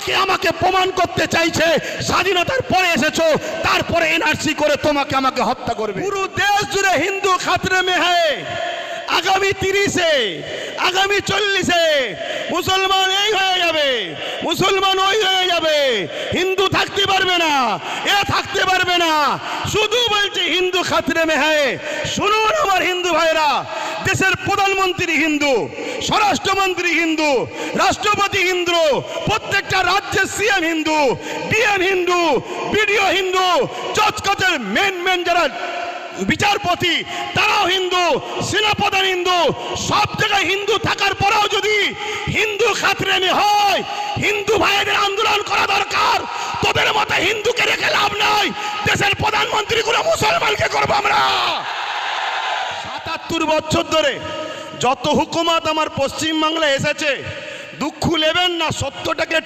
তোমাকে আমাকে প্রমাণ করতে চাইছে। স্বাধীনতার পরে এসেছ, তারপরে এনআরসি করে তোমাকে আমাকে হত্যা করবে। পুরো দেশ জুড়ে হিন্দু খাতরে মে হ্যায় আগামী তিরিশে, আগামী চল্লিশে মুসলমান এই হয়ে যাবে, মুসলমান ওই হয়ে যাবে। হিন্দু থাকতে পারবে না, এ থাকতে পারবে না। শুধু বলছে হিন্দু খাতরে মে হ্যায় শুনুন আমার হিন্দু ভাইরা দেশের প্রধানমন্ত্রী হিন্দু, স্বরাষ্ট্রমন্ত্রী হিন্দু, রাষ্ট্রপতি হিন্দু, প্রত্যেকটা রাজ্যের CM Hindu, DM Hindu, BDO Hindu জজকটের main main যারা বিচারপতি, তারাও হিন্দু, সেনাপ্রধান হিন্দু, সব জায়গায় হিন্দু থাকার পরেও যদি হিন্দু খাতরেমি হয়, হিন্দু ভাইদের আন্দোলন করা দরকার, তোদের মতো হিন্দুকে রেখে লাভ নাই, দেশের প্রধানমন্ত্রী গুলো মুসলমানকে করব আমরা। সাতাত্তর বছর ধরে যত হুকুমাত আমার পশ্চিমবাংলায় এসেছে দুঃখ নেবেন না সত্যটাকে